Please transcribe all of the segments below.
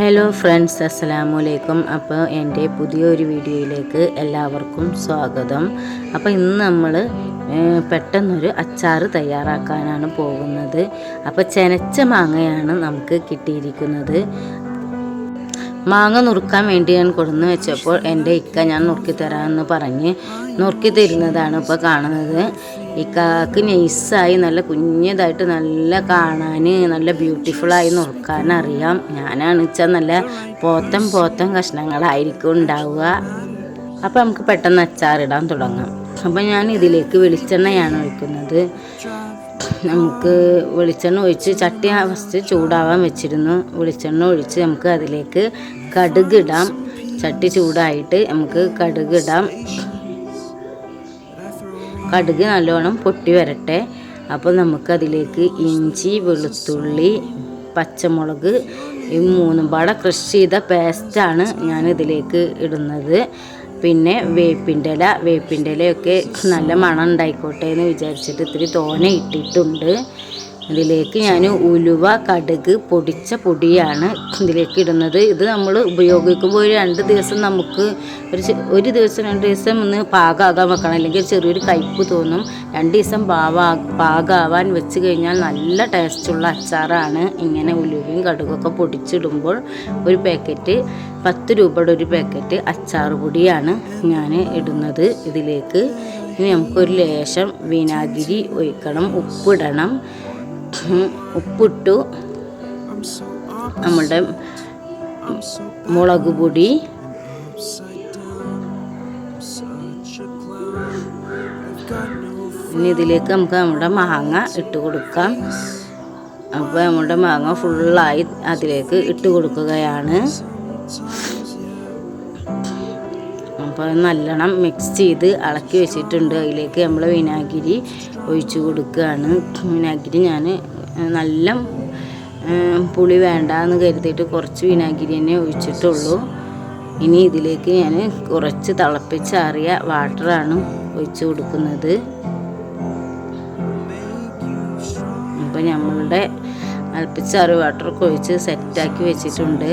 Hello friends അസ്സലാമു അലൈക്കും അപ്പോൾ എന്റെ പുതിയൊരു വീഡിയോയിലേക്ക് എല്ലാവർക്കും സ്വാഗതം. അപ്പോൾ ഇന്ന് നമ്മൾ പെട്ടെന്നൊരു അച്ചാർ തയ്യാറാക്കാനാണ് പോകുന്നത്. അപ്പോൾ ചെനച്ച മാങ്ങയാണ് നമുക്ക് കിട്ടിയിരിക്കുന്നത്. മാങ്ങ നുറുക്കാൻ വേണ്ടി ഞാൻ കൊടുന്ന് വെച്ചപ്പോൾ എന്റെ ഇക്ക ഞാൻ നുറുക്കി തരാമെന്ന് പറഞ്ഞ് നുറുക്കി തരുന്നതാണ് ഇപ്പോൾ കാണുന്നത്. ഈ ഇക്കാക്ക് നൈസായി നല്ല കുഞ്ഞതായിട്ട് നല്ല കാണാൻ നല്ല ബ്യൂട്ടിഫുള്ളായി നുറുക്കാൻ അറിയാം. ഞാനാണ് വെച്ചാൽ നല്ല പോത്തം പോത്തം കഷ്ണങ്ങളായിരിക്കും ഉണ്ടാവുക. അപ്പോൾ നമുക്ക് പെട്ടെന്ന് അച്ചാറിടാൻ തുടങ്ങാം. അപ്പോൾ ഞാൻ ഇതിലേക്ക് വെളിച്ചെണ്ണയാണ് ഒഴിക്കുന്നത്. നമുക്ക് വെളിച്ചെണ്ണ ഒഴിച്ച് ചട്ടി ഫസ്റ്റ് ചൂടാവാൻ വെച്ചിരുന്നു. വെളിച്ചെണ്ണ ഒഴിച്ച് നമുക്ക് അതിലേക്ക് കടുകിടാം ചട്ടി ചൂടായിട്ട് നമുക്ക് കടുകിടാം കടുക് നല്ലോണം പൊട്ടി വരട്ടെ. അപ്പോൾ നമുക്കതിലേക്ക് ഇഞ്ചി വെളുത്തുള്ളി പച്ചമുളക് ഈ മൂന്നും പാടെ ക്രഷ് ചെയ്ത പേസ്റ്റാണ് ഞാൻ ഇതിലേക്ക് ഇടുന്നത്. പിന്നെ വേപ്പിന്റെ ഇല വേപ്പിന്റെ ഇലയൊക്കെ നല്ല മണം ഉണ്ടായിക്കോട്ടെ എന്ന് വിചാരിച്ചിട്ട് ഇത്തിരി തോനെ ഇട്ടിട്ടുണ്ട്. ഇതിലേക്ക് ഞാൻ ഉലുവ കടുക് പൊടിച്ച പൊടിയാണ് ഇതിലേക്ക് ഇടുന്നത്. ഇത് നമ്മൾ ഉപയോഗിക്കുമ്പോൾ ഒരു രണ്ട് ദിവസം നമുക്ക് ഒരു ഒരു ദിവസം രണ്ട് ദിവസം ഒന്ന് പാകമാകാൻ വെക്കണം. അല്ലെങ്കിൽ ചെറിയൊരു കയ്പ്പ് തോന്നും. രണ്ട് ദിവസം പാവാ പാകമാവാൻ വെച്ച് കഴിഞ്ഞാൽ നല്ല ടേസ്റ്റുള്ള അച്ചാറാണ്. ഇങ്ങനെ ഉലുവയും കടുകൊക്കെ പൊടിച്ചിടുമ്പോൾ ഒരു പാക്കറ്റ് പത്ത് രൂപയുടെ ഒരു പാക്കറ്റ് അച്ചാർ പൊടിയാണ് ഞാൻ ഇടുന്നത് ഇതിലേക്ക്. ഇനി നമുക്കൊരു ലേശം വിനാഗിരി ഒഴിക്കണം ഉപ്പിടണം. ഉപ്പിട്ടു. നമ്മുടെ മുളക് പൊടി. ഇനി ഇതിലേക്ക് നമുക്ക് നമ്മുടെ മാങ്ങ ഇട്ട് കൊടുക്കാം. അപ്പോൾ നമ്മുടെ മാങ്ങ ഫുള്ളായി അതിലേക്ക് ഇട്ട് കൊടുക്കുകയാണ്. അപ്പോൾ നല്ലോണം മിക്സ് ചെയ്ത് ഇളക്കി വെച്ചിട്ടുണ്ട്. അതിലേക്ക് നമ്മൾ വിനാഗിരി ഒഴിച്ചു കൊടുക്കുകയാണ്. വിനാഗിരി ഞാൻ നല്ല പുളി വേണ്ട എന്ന് കരുതിയിട്ട് കുറച്ച് വിനാഗിരി തന്നെ ഒഴിച്ചിട്ടുള്ളൂ. ഇനി ഇതിലേക്ക് ഞാൻ കുറച്ച് തിളപ്പിച്ചാറിയ വാട്ടറാണ് ഒഴിച്ചു കൊടുക്കുന്നത്. അപ്പോൾ നമ്മളുടെ അൽപ്പിച്ചാറ് വാട്ടറൊക്കെ ഒഴിച്ച് സെറ്റാക്കി വെച്ചിട്ടുണ്ട്.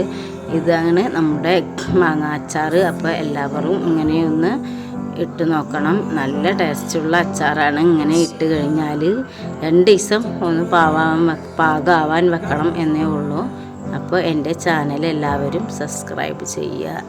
ഇതാണ് നമ്മുടെ മാങ്ങ അച്ചാർ അപ്പോൾ എല്ലാവരും ഇങ്ങനെയൊന്ന് ഇട്ട് നോക്കണം. നല്ല ടേസ്റ്റുള്ള അച്ചാറാണ് ഇങ്ങനെ ഇട്ട് കഴിഞ്ഞാൽ രണ്ട് ദിവസം ഒന്ന് പാവാൻ പാകമാവാൻ വെക്കണം എന്നേ ഉള്ളൂ. അപ്പോൾ എന്റെ ചാനൽ എല്ലാവരും സബ്സ്ക്രൈബ് ചെയ്യുക.